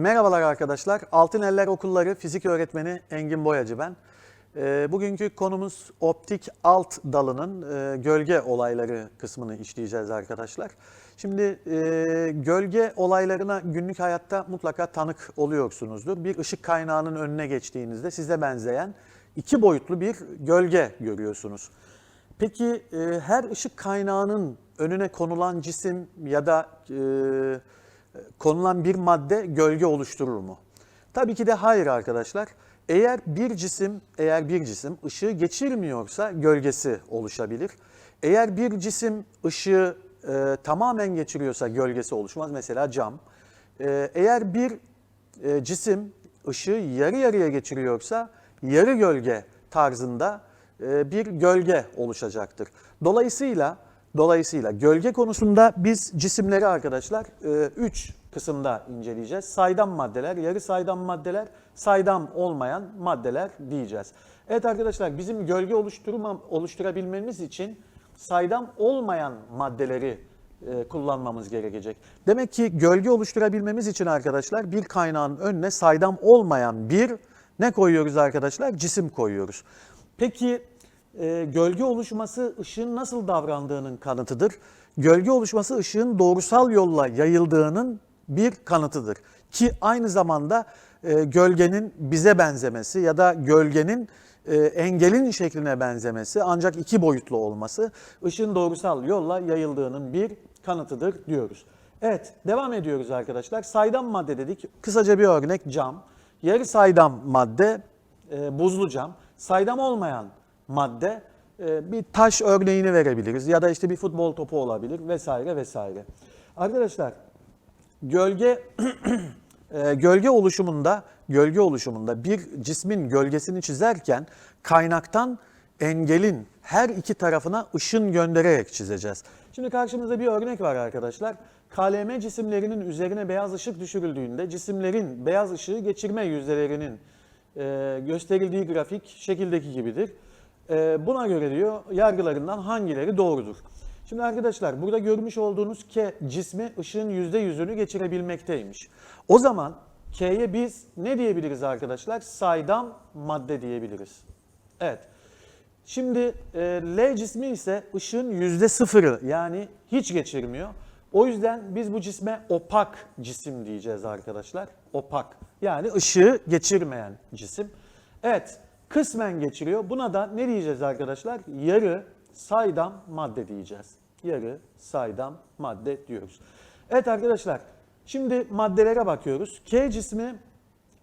Merhabalar arkadaşlar. Altın Eller Okulları Fizik Öğretmeni Engin Boyacı ben. Ee, Bugünkü konumuz optik alt dalının e, gölge olayları kısmını işleyeceğiz arkadaşlar. Şimdi e, gölge olaylarına günlük hayatta mutlaka tanık oluyorsunuzdur. Bir ışık kaynağının önüne geçtiğinizde size benzeyen iki boyutlu bir gölge görüyorsunuz. Peki e, her ışık kaynağının önüne konulan cisim ya da konulan bir madde gölge oluşturur mu? Tabii ki de hayır arkadaşlar. Eğer bir cisim, eğer bir cisim ışığı geçirmiyorsa gölgesi oluşabilir. Eğer bir cisim ışığı e, tamamen geçiriyorsa gölgesi oluşmaz. Mesela cam. E, eğer bir e, cisim ışığı yarı yarıya geçiriyorsa yarı gölge tarzında e, bir gölge oluşacaktır. Dolayısıyla dolayısıyla gölge konusunda biz cisimleri arkadaşlar 3 kısımda inceleyeceğiz. Saydam maddeler, yarı saydam maddeler, saydam olmayan maddeler diyeceğiz. Evet arkadaşlar bizim gölge oluşturma, oluşturabilmemiz için saydam olmayan maddeleri e, kullanmamız gerekecek. Demek ki gölge oluşturabilmemiz için arkadaşlar bir kaynağın önüne saydam olmayan bir ne koyuyoruz arkadaşlar? Cisim koyuyoruz. Peki e, gölge oluşması ışığın nasıl davrandığının kanıtıdır. Gölge oluşması ışığın doğrusal yolla yayıldığının bir kanıtıdır. Ki aynı zamanda e, gölgenin bize benzemesi ya da gölgenin e, engelin şekline benzemesi ancak iki boyutlu olması ışığın doğrusal yolla yayıldığının bir kanıtıdır diyoruz. Evet devam ediyoruz arkadaşlar. Saydam madde dedik. Kısaca bir örnek cam. Yarı saydam madde e, buzlu cam. Saydam olmayan madde e, bir taş örneğini verebiliriz ya da işte bir futbol topu olabilir vesaire vesaire. Arkadaşlar gölge e, gölge oluşumunda gölge oluşumunda bir cismin gölgesini çizerken kaynaktan engelin her iki tarafına ışın göndererek çizeceğiz. Şimdi karşımızda bir örnek var arkadaşlar. KLM cisimlerinin üzerine beyaz ışık düşürüldüğünde cisimlerin beyaz ışığı geçirme yüzdelerinin e, gösterildiği grafik şekildeki gibidir. E, buna göre diyor yargılarından hangileri doğrudur? Şimdi arkadaşlar burada görmüş olduğunuz K cismi ışığın %100'ünü geçirebilmekteymiş. O zaman K'ye biz ne diyebiliriz arkadaşlar? Saydam madde diyebiliriz. Evet. Şimdi e, L cismi ise ışığın %0'ı yani hiç geçirmiyor. O yüzden biz bu cisme opak cisim diyeceğiz arkadaşlar. Opak yani ışığı geçirmeyen cisim. Evet kısmen geçiriyor. Buna da ne diyeceğiz arkadaşlar? Yarı saydam madde diyeceğiz. Yarı saydam madde diyoruz. Evet arkadaşlar şimdi maddelere bakıyoruz. K cismi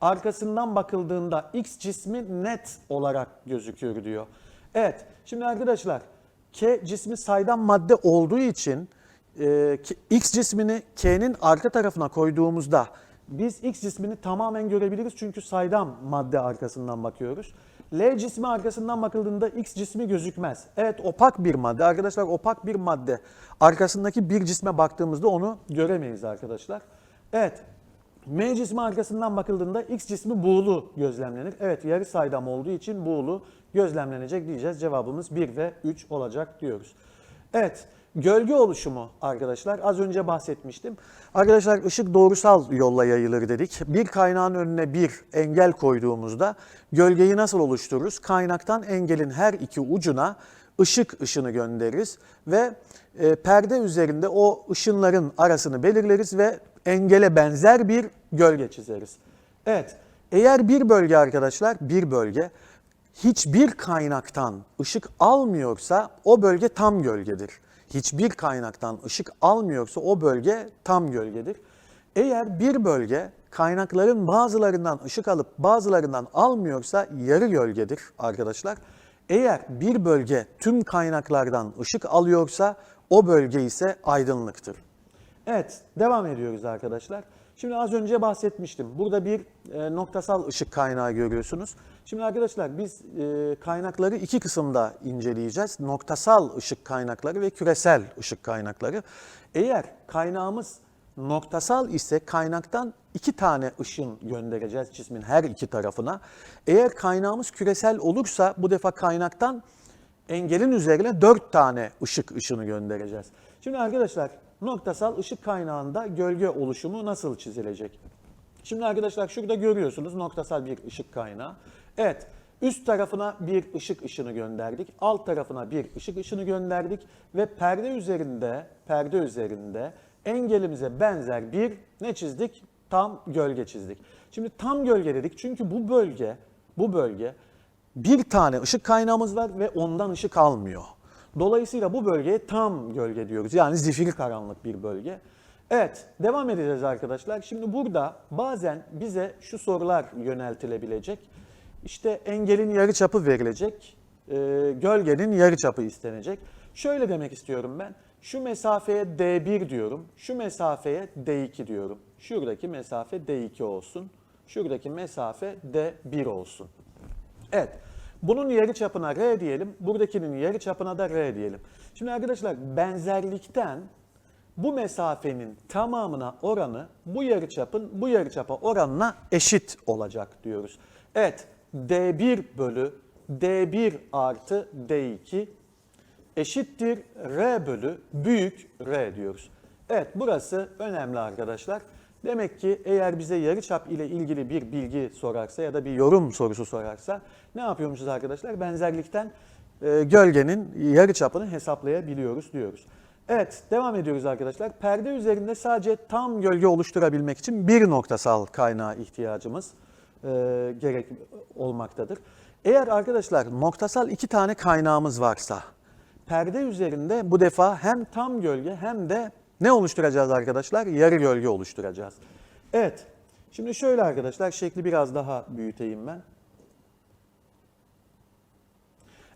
arkasından bakıldığında X cismi net olarak gözüküyor diyor. Evet şimdi arkadaşlar K cismi saydam madde olduğu için e, X cismini K'nin arka tarafına koyduğumuzda biz X cismini tamamen görebiliriz çünkü saydam madde arkasından bakıyoruz. L cismi arkasından bakıldığında X cismi gözükmez. Evet opak bir madde. Arkadaşlar opak bir madde. Arkasındaki bir cisme baktığımızda onu göremeyiz arkadaşlar. Evet M cismi arkasından bakıldığında X cismi buğulu gözlemlenir. Evet yarı saydam olduğu için buğulu gözlemlenecek diyeceğiz. Cevabımız 1 ve 3 olacak diyoruz. Evet gölge oluşumu arkadaşlar az önce bahsetmiştim. Arkadaşlar ışık doğrusal yolla yayılır dedik. Bir kaynağın önüne bir engel koyduğumuzda gölgeyi nasıl oluştururuz? Kaynaktan engelin her iki ucuna ışık ışını göndeririz ve e, perde üzerinde o ışınların arasını belirleriz ve engele benzer bir gölge çizeriz. Evet, eğer bir bölge arkadaşlar, bir bölge hiçbir kaynaktan ışık almıyorsa o bölge tam gölgedir. Hiçbir kaynaktan ışık almıyorsa o bölge tam gölgedir. Eğer bir bölge kaynakların bazılarından ışık alıp bazılarından almıyorsa yarı gölgedir arkadaşlar. Eğer bir bölge tüm kaynaklardan ışık alıyorsa o bölge ise aydınlıktır. Evet, devam ediyoruz arkadaşlar. Şimdi az önce bahsetmiştim. Burada bir e, noktasal ışık kaynağı görüyorsunuz. Şimdi arkadaşlar biz e, kaynakları iki kısımda inceleyeceğiz. Noktasal ışık kaynakları ve küresel ışık kaynakları. Eğer kaynağımız noktasal ise kaynaktan iki tane ışın göndereceğiz cismin her iki tarafına. Eğer kaynağımız küresel olursa bu defa kaynaktan engelin üzerine dört tane ışık ışını göndereceğiz. Şimdi arkadaşlar noktasal ışık kaynağında gölge oluşumu nasıl çizilecek? Şimdi arkadaşlar şurada görüyorsunuz noktasal bir ışık kaynağı. Evet üst tarafına bir ışık ışını gönderdik. Alt tarafına bir ışık ışını gönderdik. Ve perde üzerinde, perde üzerinde engelimize benzer bir ne çizdik? Tam gölge çizdik. Şimdi tam gölge dedik çünkü bu bölge, bu bölge bir tane ışık kaynağımız var ve ondan ışık almıyor. Dolayısıyla bu bölgeye tam gölge diyoruz. Yani zifiri karanlık bir bölge. Evet, devam edeceğiz arkadaşlar. Şimdi burada bazen bize şu sorular yöneltilebilecek. İşte engelin yarıçapı verilecek, e, gölgenin yarıçapı istenecek. Şöyle demek istiyorum ben. Şu mesafeye D1 diyorum, şu mesafeye D2 diyorum. Şuradaki mesafe D2 olsun, şuradaki mesafe D1 olsun. Evet. Bunun yarı çapına R diyelim. Buradakinin yarı çapına da R diyelim. Şimdi arkadaşlar benzerlikten bu mesafenin tamamına oranı bu yarı çapın bu yarı çapa oranına eşit olacak diyoruz. Evet D1 bölü D1 artı D2 eşittir R bölü büyük R diyoruz. Evet burası önemli arkadaşlar. Demek ki eğer bize yarıçap ile ilgili bir bilgi sorarsa ya da bir yorum sorusu sorarsa ne yapıyormuşuz arkadaşlar? Benzerlikten e, gölgenin yarıçapını hesaplayabiliyoruz diyoruz. Evet devam ediyoruz arkadaşlar. Perde üzerinde sadece tam gölge oluşturabilmek için bir noktasal kaynağa ihtiyacımız e, gerek olmaktadır. Eğer arkadaşlar noktasal iki tane kaynağımız varsa perde üzerinde bu defa hem tam gölge hem de ne oluşturacağız arkadaşlar? Yarı gölge oluşturacağız. Evet. Şimdi şöyle arkadaşlar şekli biraz daha büyüteyim ben.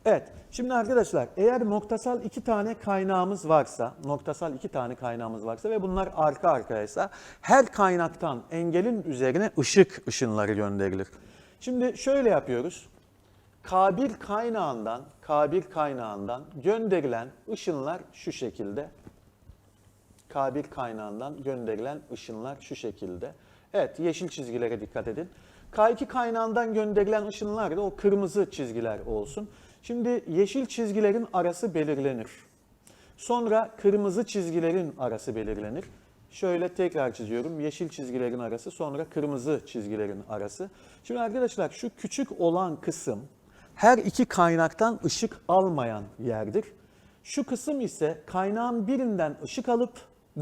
Evet. Şimdi arkadaşlar eğer noktasal iki tane kaynağımız varsa, noktasal iki tane kaynağımız varsa ve bunlar arka arkayaysa her kaynaktan engelin üzerine ışık ışınları gönderilir. Şimdi şöyle yapıyoruz. K1 kaynağından, K1 kaynağından gönderilen ışınlar şu şekilde. K1 kaynağından gönderilen ışınlar şu şekilde. Evet yeşil çizgilere dikkat edin. K2 kaynağından gönderilen ışınlar da o kırmızı çizgiler olsun. Şimdi yeşil çizgilerin arası belirlenir. Sonra kırmızı çizgilerin arası belirlenir. Şöyle tekrar çiziyorum. Yeşil çizgilerin arası sonra kırmızı çizgilerin arası. Şimdi arkadaşlar şu küçük olan kısım her iki kaynaktan ışık almayan yerdir. Şu kısım ise kaynağın birinden ışık alıp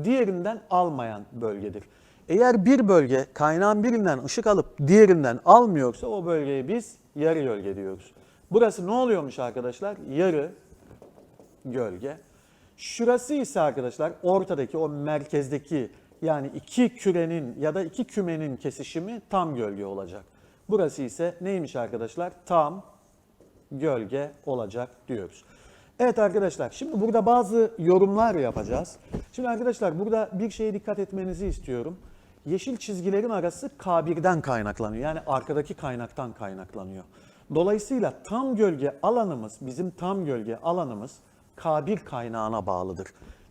diğerinden almayan bölgedir. Eğer bir bölge kaynağın birinden ışık alıp diğerinden almıyorsa o bölgeye biz yarı gölge diyoruz. Burası ne oluyormuş arkadaşlar? Yarı gölge. Şurası ise arkadaşlar ortadaki o merkezdeki yani iki kürenin ya da iki kümenin kesişimi tam gölge olacak. Burası ise neymiş arkadaşlar? Tam gölge olacak diyoruz. Evet arkadaşlar şimdi burada bazı yorumlar yapacağız. Şimdi arkadaşlar burada bir şeye dikkat etmenizi istiyorum. Yeşil çizgilerin arası K1'den kaynaklanıyor. Yani arkadaki kaynaktan kaynaklanıyor. Dolayısıyla tam gölge alanımız, bizim tam gölge alanımız K1 kaynağına bağlıdır.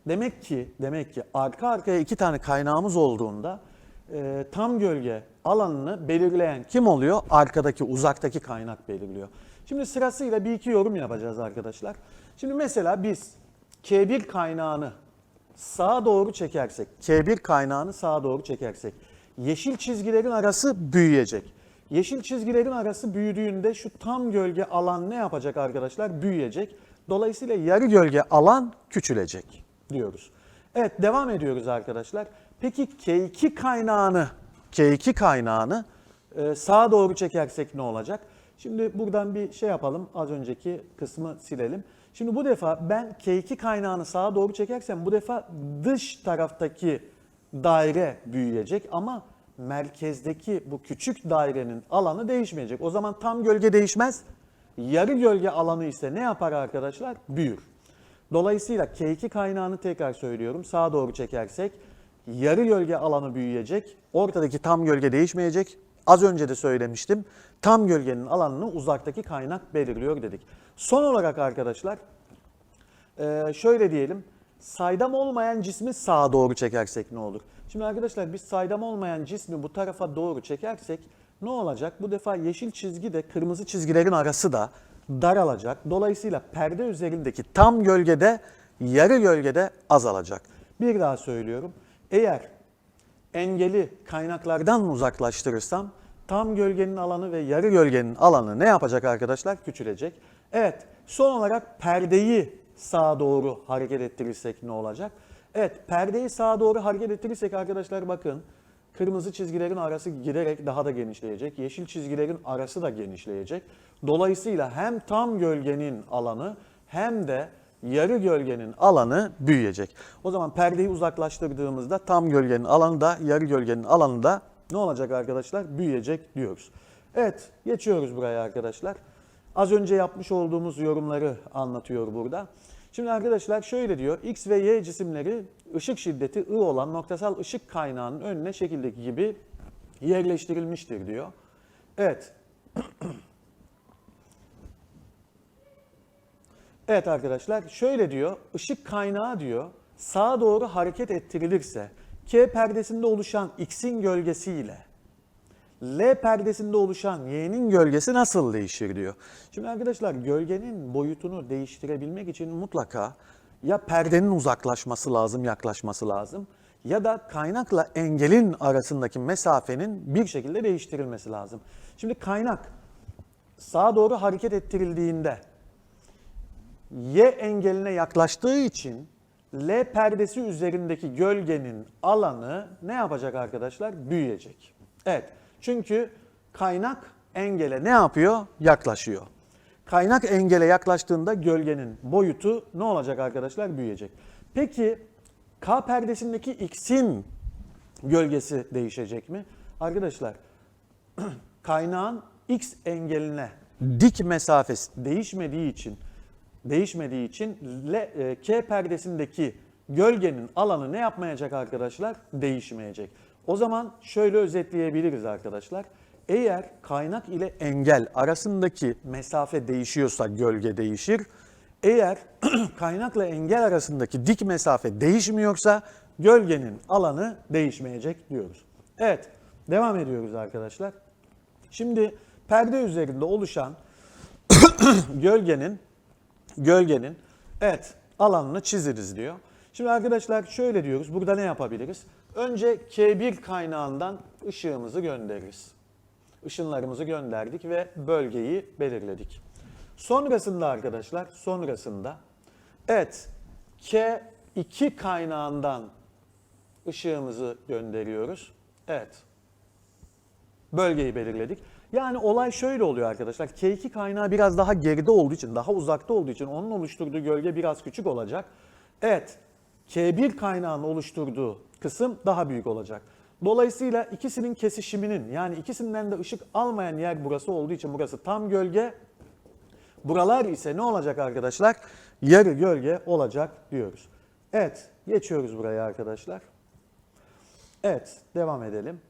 Demek ki demek ki arka arkaya iki tane kaynağımız olduğunda e, tam gölge alanını belirleyen kim oluyor? Arkadaki, uzaktaki kaynak belirliyor. Şimdi sırasıyla bir iki yorum yapacağız arkadaşlar. Şimdi mesela biz K1 kaynağını sağa doğru çekersek, K1 kaynağını sağa doğru çekersek yeşil çizgilerin arası büyüyecek. Yeşil çizgilerin arası büyüdüğünde şu tam gölge alan ne yapacak arkadaşlar? Büyüyecek. Dolayısıyla yarı gölge alan küçülecek diyoruz. Evet devam ediyoruz arkadaşlar. Peki K2 kaynağını K2 kaynağını e, sağa doğru çekersek ne olacak? Şimdi buradan bir şey yapalım. Az önceki kısmı silelim. Şimdi bu defa ben K2 kaynağını sağa doğru çekersem bu defa dış taraftaki daire büyüyecek ama merkezdeki bu küçük dairenin alanı değişmeyecek. O zaman tam gölge değişmez. Yarı gölge alanı ise ne yapar arkadaşlar? Büyür. Dolayısıyla K2 kaynağını tekrar söylüyorum. Sağa doğru çekersek yarı gölge alanı büyüyecek. Ortadaki tam gölge değişmeyecek. Az önce de söylemiştim. Tam gölgenin alanını uzaktaki kaynak belirliyor dedik. Son olarak arkadaşlar e, şöyle diyelim. Saydam olmayan cismi sağa doğru çekersek ne olur? Şimdi arkadaşlar biz saydam olmayan cismi bu tarafa doğru çekersek ne olacak? Bu defa yeşil çizgi de kırmızı çizgilerin arası da daralacak. Dolayısıyla perde üzerindeki tam gölgede yarı gölgede azalacak. Bir daha söylüyorum. Eğer engeli kaynaklardan uzaklaştırırsam tam gölgenin alanı ve yarı gölgenin alanı ne yapacak arkadaşlar? Küçülecek. Evet son olarak perdeyi sağa doğru hareket ettirirsek ne olacak? Evet perdeyi sağa doğru hareket ettirirsek arkadaşlar bakın kırmızı çizgilerin arası giderek daha da genişleyecek. Yeşil çizgilerin arası da genişleyecek. Dolayısıyla hem tam gölgenin alanı hem de yarı gölgenin alanı büyüyecek. O zaman perdeyi uzaklaştırdığımızda tam gölgenin alanı da yarı gölgenin alanı da ne olacak arkadaşlar? Büyüyecek diyoruz. Evet geçiyoruz buraya arkadaşlar. Az önce yapmış olduğumuz yorumları anlatıyor burada. Şimdi arkadaşlar şöyle diyor. X ve Y cisimleri ışık şiddeti I olan noktasal ışık kaynağının önüne şekildeki gibi yerleştirilmiştir diyor. Evet. Evet arkadaşlar şöyle diyor. Işık kaynağı diyor sağa doğru hareket ettirilirse K perdesinde oluşan X'in gölgesiyle L perdesinde oluşan Y'nin gölgesi nasıl değişir diyor. Şimdi arkadaşlar gölgenin boyutunu değiştirebilmek için mutlaka ya perdenin uzaklaşması lazım, yaklaşması lazım ya da kaynakla engelin arasındaki mesafenin bir şekilde değiştirilmesi lazım. Şimdi kaynak sağa doğru hareket ettirildiğinde Y engeline yaklaştığı için L perdesi üzerindeki gölgenin alanı ne yapacak arkadaşlar? Büyüyecek. Evet. Çünkü kaynak engele ne yapıyor? Yaklaşıyor. Kaynak engele yaklaştığında gölgenin boyutu ne olacak arkadaşlar? Büyüyecek. Peki K perdesindeki X'in gölgesi değişecek mi? Arkadaşlar kaynağın X engeline dik mesafesi değişmediği için değişmediği için e, K perdesindeki gölgenin alanı ne yapmayacak arkadaşlar? Değişmeyecek. O zaman şöyle özetleyebiliriz arkadaşlar. Eğer kaynak ile engel arasındaki mesafe değişiyorsa gölge değişir. Eğer kaynakla engel arasındaki dik mesafe değişmiyorsa gölgenin alanı değişmeyecek diyoruz. Evet, devam ediyoruz arkadaşlar. Şimdi perde üzerinde oluşan gölgenin gölgenin evet alanını çiziriz diyor. Şimdi arkadaşlar şöyle diyoruz. Burada ne yapabiliriz? Önce K1 kaynağından ışığımızı göndeririz. Işınlarımızı gönderdik ve bölgeyi belirledik. Sonrasında arkadaşlar, sonrasında evet K2 kaynağından ışığımızı gönderiyoruz. Evet. Bölgeyi belirledik. Yani olay şöyle oluyor arkadaşlar. K2 kaynağı biraz daha geride olduğu için, daha uzakta olduğu için onun oluşturduğu gölge biraz küçük olacak. Evet, K1 kaynağının oluşturduğu kısım daha büyük olacak. Dolayısıyla ikisinin kesişiminin yani ikisinden de ışık almayan yer burası olduğu için burası tam gölge. Buralar ise ne olacak arkadaşlar? Yarı gölge olacak diyoruz. Evet, geçiyoruz buraya arkadaşlar. Evet, devam edelim.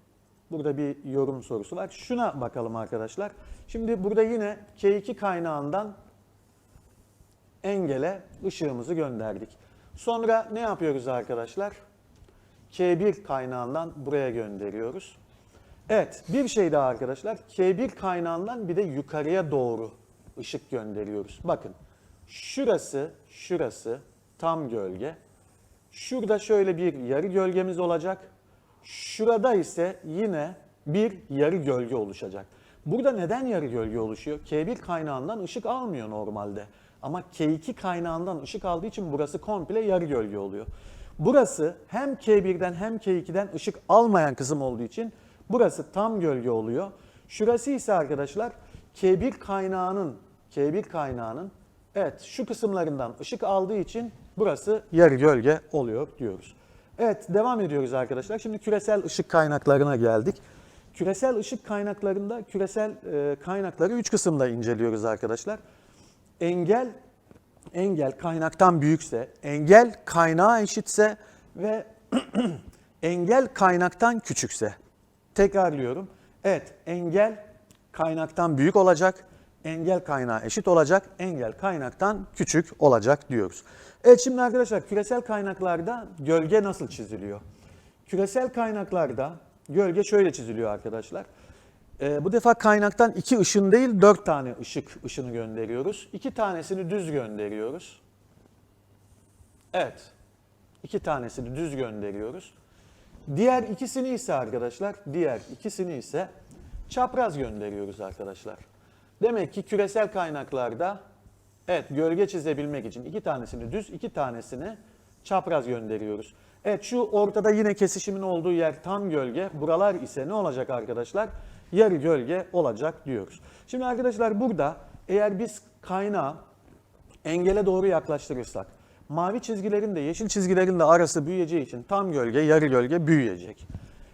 Burada bir yorum sorusu var. Şuna bakalım arkadaşlar. Şimdi burada yine K2 kaynağından engele ışığımızı gönderdik. Sonra ne yapıyoruz arkadaşlar? K1 kaynağından buraya gönderiyoruz. Evet bir şey daha arkadaşlar. K1 kaynağından bir de yukarıya doğru ışık gönderiyoruz. Bakın şurası, şurası tam gölge. Şurada şöyle bir yarı gölgemiz olacak. Şurada ise yine bir yarı gölge oluşacak. Burada neden yarı gölge oluşuyor? K1 kaynağından ışık almıyor normalde. Ama K2 kaynağından ışık aldığı için burası komple yarı gölge oluyor. Burası hem K1'den hem K2'den ışık almayan kısım olduğu için burası tam gölge oluyor. Şurası ise arkadaşlar K1 kaynağının K1 kaynağının evet şu kısımlarından ışık aldığı için burası yarı gölge oluyor diyoruz. Evet devam ediyoruz arkadaşlar. Şimdi küresel ışık kaynaklarına geldik. Küresel ışık kaynaklarında küresel e, kaynakları üç kısımda inceliyoruz arkadaşlar. Engel engel kaynaktan büyükse, engel kaynağa eşitse ve engel kaynaktan küçükse. Tekrarlıyorum. Evet, engel kaynaktan büyük olacak, engel kaynağa eşit olacak, engel kaynaktan küçük olacak diyoruz. Evet şimdi arkadaşlar küresel kaynaklarda gölge nasıl çiziliyor? Küresel kaynaklarda gölge şöyle çiziliyor arkadaşlar. Ee, bu defa kaynaktan iki ışın değil dört tane ışık ışını gönderiyoruz. İki tanesini düz gönderiyoruz. Evet. iki tanesini düz gönderiyoruz. Diğer ikisini ise arkadaşlar, diğer ikisini ise çapraz gönderiyoruz arkadaşlar. Demek ki küresel kaynaklarda evet gölge çizebilmek için iki tanesini düz, iki tanesini çapraz gönderiyoruz. Evet şu ortada yine kesişimin olduğu yer tam gölge. Buralar ise ne olacak arkadaşlar? Yarı gölge olacak diyoruz. Şimdi arkadaşlar burada eğer biz kaynağı engele doğru yaklaştırırsak mavi çizgilerin de yeşil çizgilerin de arası büyüyeceği için tam gölge, yarı gölge büyüyecek.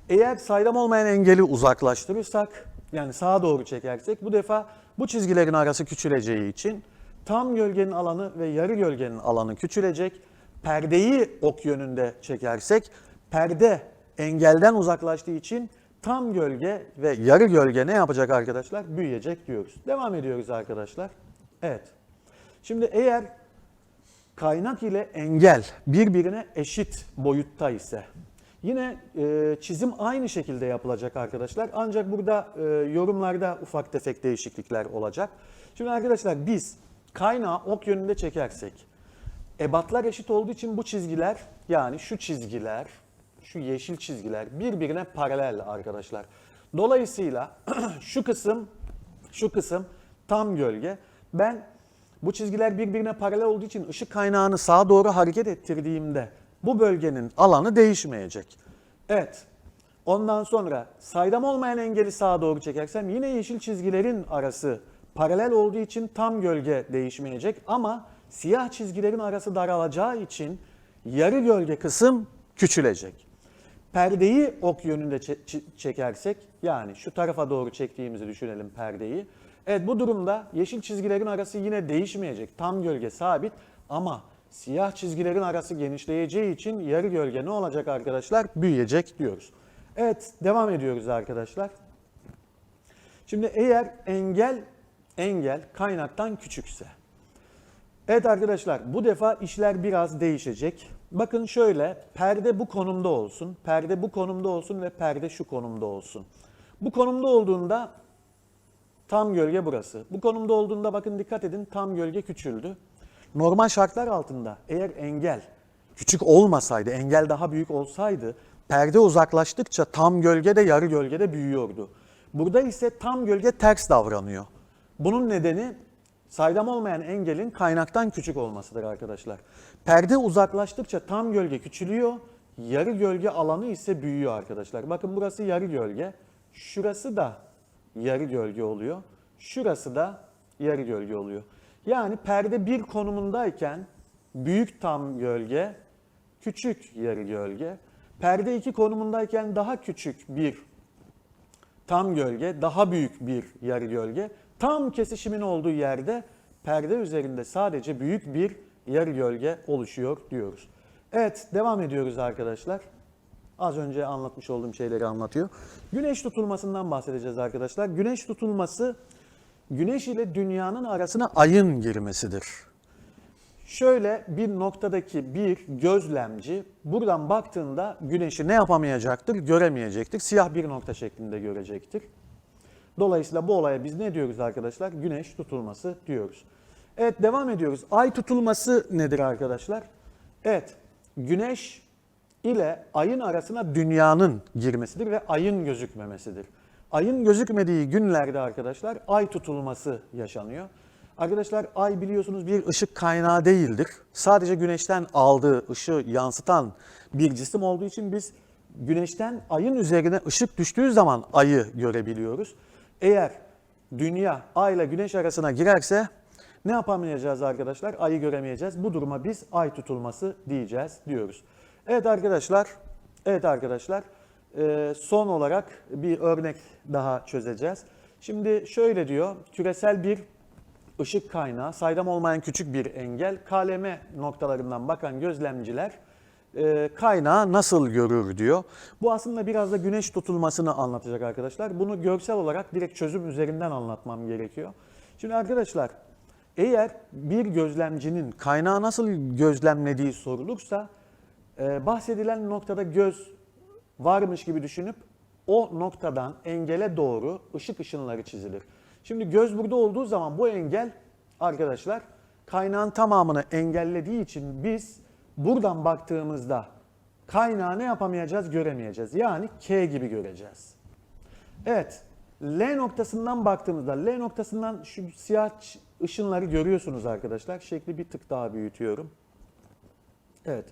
Eğer saydam olmayan engeli uzaklaştırırsak yani sağa doğru çekersek bu defa bu çizgilerin arası küçüleceği için tam gölgenin alanı ve yarı gölgenin alanı küçülecek. Perdeyi ok yönünde çekersek perde engelden uzaklaştığı için tam gölge ve yarı gölge ne yapacak arkadaşlar? Büyüyecek diyoruz. Devam ediyoruz arkadaşlar. Evet. Şimdi eğer kaynak ile engel birbirine eşit boyutta ise yine e, çizim aynı şekilde yapılacak arkadaşlar. Ancak burada e, yorumlarda ufak tefek değişiklikler olacak. Şimdi arkadaşlar biz kaynağı ok yönünde çekersek ebatlar eşit olduğu için bu çizgiler yani şu çizgiler şu yeşil çizgiler birbirine paralel arkadaşlar. Dolayısıyla şu kısım şu kısım tam gölge. Ben bu çizgiler birbirine paralel olduğu için ışık kaynağını sağa doğru hareket ettirdiğimde bu bölgenin alanı değişmeyecek. Evet. Ondan sonra saydam olmayan engeli sağa doğru çekersem yine yeşil çizgilerin arası paralel olduğu için tam gölge değişmeyecek ama siyah çizgilerin arası daralacağı için yarı gölge kısım küçülecek. Perdeyi ok yönünde çe- çe- çekersek yani şu tarafa doğru çektiğimizi düşünelim perdeyi. Evet bu durumda yeşil çizgilerin arası yine değişmeyecek. Tam gölge sabit ama siyah çizgilerin arası genişleyeceği için yarı gölge ne olacak arkadaşlar? Büyüyecek diyoruz. Evet devam ediyoruz arkadaşlar. Şimdi eğer engel engel kaynaktan küçükse Evet arkadaşlar bu defa işler biraz değişecek. Bakın şöyle perde bu konumda olsun, perde bu konumda olsun ve perde şu konumda olsun. Bu konumda olduğunda tam gölge burası. Bu konumda olduğunda bakın dikkat edin tam gölge küçüldü. Normal şartlar altında eğer engel küçük olmasaydı, engel daha büyük olsaydı perde uzaklaştıkça tam gölge de yarı gölge de büyüyordu. Burada ise tam gölge ters davranıyor. Bunun nedeni saydam olmayan engelin kaynaktan küçük olmasıdır arkadaşlar. Perde uzaklaştıkça tam gölge küçülüyor, yarı gölge alanı ise büyüyor arkadaşlar. Bakın burası yarı gölge, şurası da yarı gölge oluyor, şurası da yarı gölge oluyor. Yani perde bir konumundayken büyük tam gölge, küçük yarı gölge. Perde iki konumundayken daha küçük bir tam gölge, daha büyük bir yarı gölge. Tam kesişimin olduğu yerde perde üzerinde sadece büyük bir yarı gölge oluşuyor diyoruz. Evet devam ediyoruz arkadaşlar. Az önce anlatmış olduğum şeyleri anlatıyor. Güneş tutulmasından bahsedeceğiz arkadaşlar. Güneş tutulması güneş ile dünyanın arasına ayın girmesidir. Şöyle bir noktadaki bir gözlemci buradan baktığında güneşi ne yapamayacaktır? Göremeyecektir. Siyah bir nokta şeklinde görecektir. Dolayısıyla bu olaya biz ne diyoruz arkadaşlar? Güneş tutulması diyoruz. Evet devam ediyoruz. Ay tutulması nedir arkadaşlar? Evet güneş ile ayın arasına dünyanın girmesidir ve ayın gözükmemesidir. Ayın gözükmediği günlerde arkadaşlar ay tutulması yaşanıyor. Arkadaşlar ay biliyorsunuz bir ışık kaynağı değildir. Sadece güneşten aldığı ışığı yansıtan bir cisim olduğu için biz güneşten ayın üzerine ışık düştüğü zaman ayı görebiliyoruz. Eğer dünya ay ile güneş arasına girerse ne yapamayacağız arkadaşlar? Ayı göremeyeceğiz. Bu duruma biz ay tutulması diyeceğiz diyoruz. Evet arkadaşlar, evet arkadaşlar son olarak bir örnek daha çözeceğiz. Şimdi şöyle diyor, küresel bir ışık kaynağı, saydam olmayan küçük bir engel, KLM noktalarından bakan gözlemciler e, kaynağı nasıl görür diyor. Bu aslında biraz da güneş tutulmasını anlatacak arkadaşlar. Bunu görsel olarak direkt çözüm üzerinden anlatmam gerekiyor. Şimdi arkadaşlar eğer bir gözlemcinin kaynağı nasıl gözlemlediği sorulursa e, bahsedilen noktada göz varmış gibi düşünüp o noktadan engele doğru ışık ışınları çizilir. Şimdi göz burada olduğu zaman bu engel arkadaşlar kaynağın tamamını engellediği için biz buradan baktığımızda kaynağı ne yapamayacağız? Göremeyeceğiz. Yani K gibi göreceğiz. Evet. L noktasından baktığımızda L noktasından şu siyah ışınları görüyorsunuz arkadaşlar. Şekli bir tık daha büyütüyorum. Evet.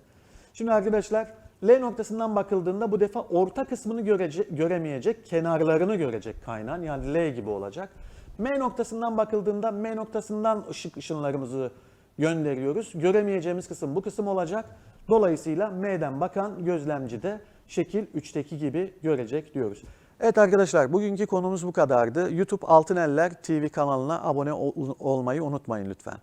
Şimdi arkadaşlar L noktasından bakıldığında bu defa orta kısmını görece- göremeyecek, kenarlarını görecek kaynağın. Yani L gibi olacak. M noktasından bakıldığında M noktasından ışık ışınlarımızı gönderiyoruz. Göremeyeceğimiz kısım bu kısım olacak. Dolayısıyla M'den bakan gözlemci de şekil 3'teki gibi görecek diyoruz. Evet arkadaşlar bugünkü konumuz bu kadardı. YouTube Altın Eller TV kanalına abone ol- olmayı unutmayın lütfen.